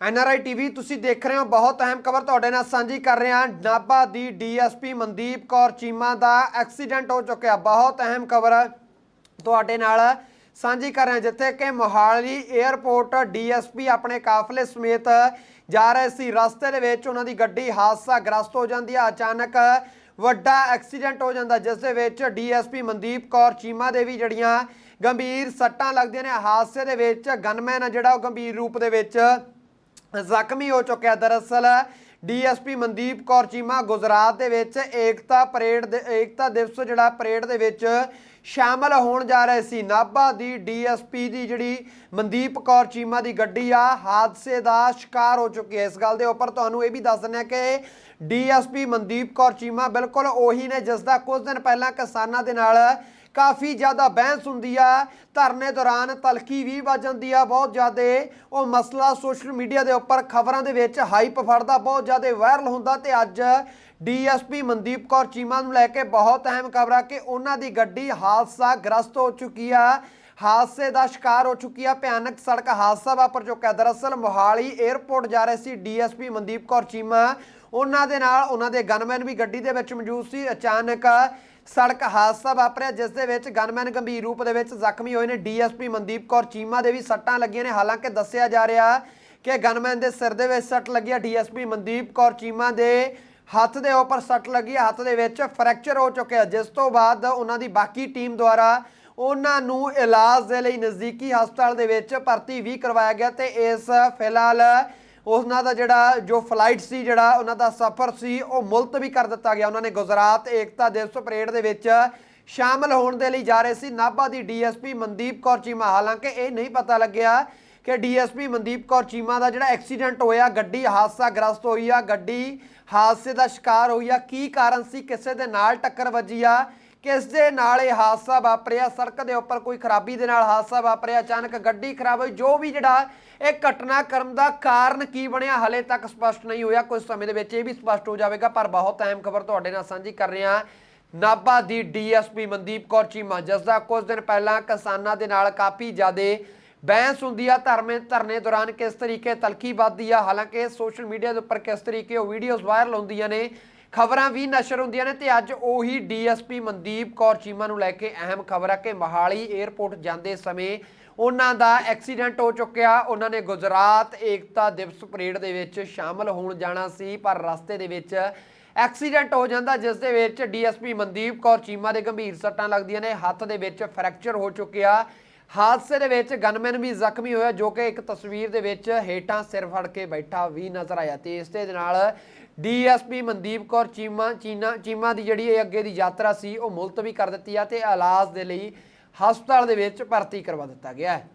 NRI TV, ਤੁਸੀਂ ਦੇਖ ਰਹੇ ਹੋ ਬਹੁਤ ਅਹਿਮ ਖਬਰ ਤੁਹਾਡੇ ਨਾਲ ਸਾਂਝੀ ਕਰ ਰਹੇ ਹਾਂ। ਨਾਭਾ ਦੀ D S P Mandeep Kaur Cheema ਦਾ ਐਕਸੀਡੈਂਟ ਹੋ ਚੁੱਕਿਆ। ਬਹੁਤ ਅਹਿਮ ਖਬਰ ਤੁਹਾਡੇ ਨਾਲ ਸਾਂਝੀ ਕਰ ਰਹੇ ਹਾਂ ਜਿੱਥੇ ਕਿ ਮੋਹਾਲੀ 에ਅਰਪੋਰਟ ਡੀਐਸਪੀ ਆਪਣੇ ਕਾਫਲੇ ਸਮੇਤ ਜਾ ਰਹੇ ਸੀ। ਰਸਤੇ ਦੇ ਵਿੱਚ ਉਹਨਾਂ ਦੀ ਗੱਡੀ ਹਾਦਸਾ ਗ੍ਰਸਤ ਹੋ ਜਾਂਦੀ ਹੈ। ਅਚਾਨਕ ਵੱਡਾ ਐਕਸੀਡੈਂਟ ਹੋ ਜਾਂਦਾ, ਜਿਸ ਦੇ ਵਿੱਚ ਡੀਐਸਪੀ ਮਨਦੀਪ ਕੌਰ ਚੀਮਾ ਦੇ ਵੀ ਜੜੀਆਂ ਗੰਭੀਰ ਸੱਟਾਂ ਲੱਗਦੀਆਂ ਨੇ, ਹਾਦਸੇ ਦੇ ਵਿੱਚ ਗਨਮੈਨ ਆ ਜਿਹੜਾ, ਉਹ ਗੰਭੀਰ ਰੂਪ ਦੇ ਵਿੱਚ ਜ਼ਖਮੀ ਹੋ ਚੁੱਕਿਆ ਦਰਅਸਲ, D S P Mandeep Kaur Cheema Gujarat ਦੇ ਵਿੱਚ ਏਕਤਾ ਪਰੇਡ ਦੇ, ਏਕਤਾ ਦਿਵਸ ਜਿਹੜਾ ਪਰੇਡ ਦੇ ਵਿੱਚ ਸ਼ਾਮਲ ਹੋਣ ਜਾ ਰਹੇ ਸੀ। ਨਾਭਾ ਦੀ ਡੀਐਸਪੀ ਦੀ ਜਿਹੜੀ ਮਨਦੀਪ ਕੌਰ ਚੀਮਾ ਦੀ ਗੱਡੀ ਆ, ਹਾਦਸੇ ਦਾ ਸ਼ਿਕਾਰ ਹੋ ਚੁੱਕੀ ਹੈ। ਇਸ ਗੱਲ ਦੇ ਉੱਪਰ ਤੁਹਾਨੂੰ ਇਹ ਵੀ ਦੱਸ ਦਿੰਦੇ ਹਾਂ ਕਿ ਡੀਐਸਪੀ ਮਨਦੀਪ ਕੌਰ ਚੀਮਾ ਬਿਲਕੁਲ ਉਹੀ ਨੇ, ਜਿਸ ਦਾ ਕੁਝ ਦਿਨ ਪਹਿਲਾਂ ਕਿਸਾਨਾਂ ਦੇ ਨਾਲ ਕਾਫੀ ਜ਼ਿਆਦਾ ਬਹਿਸ ਹੁੰਦੀ ਆ। ਧਰਨੇ ਦੌਰਾਨ ਤਲਖੀ ਵੀ ਵੱਜ ਜਾਂਦੀ ਆ ਬਹੁਤ ਜ਼ਿਆਦਾ। ਉਹ ਮਸਲਾ ਸੋਸ਼ਲ ਮੀਡੀਆ ਦੇ ਉੱਪਰ ਖਬਰਾਂ ਦੇ ਵਿੱਚ ਹਾਈਪ ਫੜਦਾ, ਬਹੁਤ ਜ਼ਿਆਦਾ ਵਾਇਰਲ ਹੁੰਦਾ ਤੇ ਅੱਜ ਡੀਐਸਪੀ ਮਨਦੀਪ ਕੌਰ ਚੀਮਾ ਨੂੰ ਲੈ ਕੇ ਬਹੁਤ ਅਹਿਮ ਖਬਰ ਆ ਕਿ ਉਹਨਾਂ ਦੀ ਗੱਡੀ ਹਾਦਸਾ ਗ੍ਰਸਤ ਹੋ ਚੁੱਕੀ ਆ। ਹਾਦਸੇ ਦਾ ਸ਼ਿਕਾਰ ਹੋ ਚੁੱਕੀ ਆ। ਭਿਆਨਕ ਸੜਕ ਹਾਦਸਾ ਵਾਪਰ ਚੁੱਕਾ ਦਰਅਸਲ ਮੋਹਾਲੀ 에ਅਰਪੋਰਟ ਜਾ ਰਹੇ ਸੀ D S P Mandeep Kaur Cheema. ਉਹਨਾਂ ਦੇ ਨਾਲ ਉਹਨਾਂ ਦੇ ਗਨਮੈਨ ਵੀ ਗੱਡੀ ਦੇ ਵਿੱਚ ਮੌਜੂਦ ਸੀ। ਅਚਾਨਕ ਸੜਕ ਹਾਦਸਾ ਵਾਪਰਿਆ, ਜਿਸ ਦੇ ਵਿੱਚ ਗਨਮੈਨ ਗੰਭੀਰ ਰੂਪ ਦੇ ਵਿੱਚ ਜ਼ਖਮੀ ਹੋਏ ਨੇ ਡੀਐਸਪੀ ਮਨਦੀਪ ਕੌਰ। ਚੀਮਾ ਦੇ ਵੀ ਸੱਟਾਂ ਲੱਗੀਆਂ ਨੇ। ਹਾਲਾਂਕਿ ਦੱਸਿਆ ਜਾ ਰਿਹਾ ਕਿ ਗਨਮੈਨ ਦੇ ਸਿਰ ਦੇ ਵਿੱਚ ਸੱਟ ਲੱਗੀ ਹੈ ਡੀਐਸਪੀ ਮਨਦੀਪ ਕੌਰ। ਚੀਮਾ ਦੇ ਹੱਥ ਦੇ ਉੱਪਰ ਸੱਟ ਲੱਗੀ ਹੱਥ ਦੇ ਵਿੱਚ ਫ੍ਰੈਕਚਰ ਹੋ ਚੁੱਕਿਆ। ਜਿਸ ਤੋਂ ਬਾਅਦ ਉਹਨਾਂ ਦੀ ਬਾਕੀ ਟੀਮ ਦੁਆਰਾ ਉਹਨਾਂ ਨੂੰ ਇਲਾਜ ਦੇ ਲਈ ਨਜ਼ਦੀਕੀ ਹਸਪਤਾਲ ਦੇ ਵਿੱਚ ਭਰਤੀ ਵੀ ਕਰਵਾਇਆ ਗਿਆ ਤੇ ਇਸ ਫਿਲਹਾਲ ਉਹਨਾਂ ਦਾ ਜਿਹੜਾ ਜੋ ਫਲਾਈਟ ਸੀ, ਜਿਹੜਾ ਉਹਨਾਂ ਦਾ ਸਫ਼ਰ ਸੀ, ਉਹ ਮੁਲਤਵੀ ਕਰ ਦਿੱਤਾ ਗਿਆ। ਉਹਨਾਂ ਨੇ ਗੁਜਰਾਤ ਏਕਤਾ ਦਿਵਸ ਪਰੇਡ ਦੇ ਵਿੱਚ ਸ਼ਾਮਲ ਹੋਣ ਦੇ ਲਈ ਜਾ ਰਹੇ ਸੀ। ਨਾਭਾ ਦੀ D S P Mandeep Kaur Cheema, ਹਾਲਾਂਕਿ ਇਹ ਨਹੀਂ ਪਤਾ ਲੱਗਿਆ ਕਿ D S P Mandeep Kaur Cheema ਦਾ ਜਿਹੜਾ ਐਕਸੀਡੈਂਟ ਹੋਇਆ, ਗੱਡੀ ਹਾਦਸਾ ਗ੍ਰਸਤ ਹੋਈ ਆ, ਗੱਡੀ ਹਾਦਸੇ ਦਾ ਸ਼ਿਕਾਰ ਹੋਈ ਆ। ਕੀ ਕਾਰਨ ਸੀ? ਕਿਸੇ ਦੇ ਨਾਲ ਟੱਕਰ ਵੱਜੀ ਆ। ਕਿਸ ਦੇ ਨਾਲ ਇਹ ਹਾਦਸਾ ਵਾਪਰਿਆ? ਸੜਕ ਦੇ ਉੱਪਰ ਕੋਈ ਖਰਾਬੀ ਦੇ ਨਾਲ ਹਾਦਸਾ ਵਾਪਰਿਆ? ਅਚਾਨਕ ਗੱਡੀ ਖਰਾਬ ਹੋਈ। ਜੋ ਵੀ ਜਿਹੜਾ ਇਹ ਘਟਨਾ ਘਟਨਾਕ੍ਰਮ ਦਾ ਕਾਰਨ ਕੀ ਬਣਿਆ, ਹਲੇ ਤੱਕ ਸਪਸ਼ਟ ਨਹੀਂ ਹੋਇਆ। ਕੁਝ ਸਮੇਂ ਦੇ ਵਿੱਚ ਇਹ ਵੀ ਸਪਸ਼ਟ ਹੋ ਜਾਵੇਗਾ, ਪਰ ਬਹੁਤ ਅਹਿਮ ਖਬਰ ਤੁਹਾਡੇ ਨਾਲ ਸਾਂਝੀ ਕਰ ਰਿਹਾ ਹਾਂ। ਨਾਭਾ ਦੀ D S P Mandeep Kaur Cheema, ਜਿਸ ਦਾ ਕੁਝ ਦਿਨ ਪਹਿਲਾਂ ਕਿਸਾਨਾਂ ਦੇ ਨਾਲ ਕਾਫੀ ਜ਼ਿਆਦੇ ਬਹਿਸ ਹੁੰਦੀ ਆ। ਧਰਮੇ, ਧਰਨੇ ਦੌਰਾਨ ਕਿਸ ਤਰੀਕੇ ਤਲਖੀ ਵੱਧਦੀ ਆ? ਹਾਲਾਂਕਿ ਸੋਸ਼ਲ ਮੀਡੀਆ ਦੇ ਉੱਪਰ ਕਿਸ ਤਰੀਕੇ ਉਹ ਵੀਡੀਓਜ਼ ਵਾਇਰਲ ਹੁੰਦੀਆਂ ਨੇ ਖਬਰਾਂ ਵੀ ਨਸ਼ਰ ਹੁੰਦੀਆਂ ਨੇ ਤੇ ਅੱਜ ਉਹੀ ਡੀਐਸਪੀ ਮਨਦੀਪ ਕੌਰ ਚੀਮਾ ਨੂੰ ਲੈ ਕੇ ਅਹਿਮ ਖਬਰ ਆ ਕਿ ਮਹਾਲੀ 에ਅਰਪੋਰਟ ਜਾਂਦੇ ਸਮੇਂ ਉਹਨਾਂ ਦਾ ਐਕਸੀਡੈਂਟ ਹੋ ਚੁੱਕਿਆ। ਉਹਨਾਂ ਨੇ ਗੁਜਰਾਤ ਏਕਤਾ ਦਿਵਸ ਪਰੇਡ ਦੇ ਵਿੱਚ ਸ਼ਾਮਲ ਹੋਣ ਜਾਣਾ ਸੀ, ਪਰ ਰਸਤੇ ਦੇ ਵਿੱਚ ਐਕਸੀਡੈਂਟ ਹੋ ਜਾਂਦਾ, ਜਿਸ ਦੇ ਵਿੱਚ ਡੀਐਸਪੀ ਮਨਦੀਪ ਕੌਰ ਚੀਮਾ ਦੇ ਗੰਭੀਰ ਸੱਟਾਂ ਲੱਗਦੀਆਂ ਨੇ। ਹੱਥ ਦੇ ਵਿੱਚ ਫ੍ਰੈਕਚਰ ਹੋ ਚੁੱਕਿਆ। ਹਾਦਸੇ ਦੇ ਵਿੱਚ ਗਨਮੈਨ ਵੀ ਜ਼ਖਮੀ ਹੋਇਆ, ਜੋ ਕਿ ਇੱਕ ਤਸਵੀਰ ਦੇ ਵਿੱਚ ਹੇਠਾਂ ਸਿਰ ਫੜ ਕੇ ਬੈਠਾ ਵੀ ਨਜ਼ਰ ਆਇਆ ਤੇ ਇਸ ਦੇ ਨਾਲ D S P Mandeep Kaur Cheema ਚੀਨਾ ਚੀਮਾ ਦੀ ਜਿਹੜੀ ਇਹ ਅੱਗੇ ਦੀ ਯਾਤਰਾ ਸੀ, ਉਹ ਮੁਲਤਵੀ ਕਰ ਦਿੱਤੀ ਆ ਤੇ ਇਲਾਜ ਦੇ ਲਈ ਹਸਪਤਾਲ ਦੇ ਵਿੱਚ ਭਰਤੀ ਕਰਵਾ ਦਿੱਤਾ ਗਿਆ ਹੈ।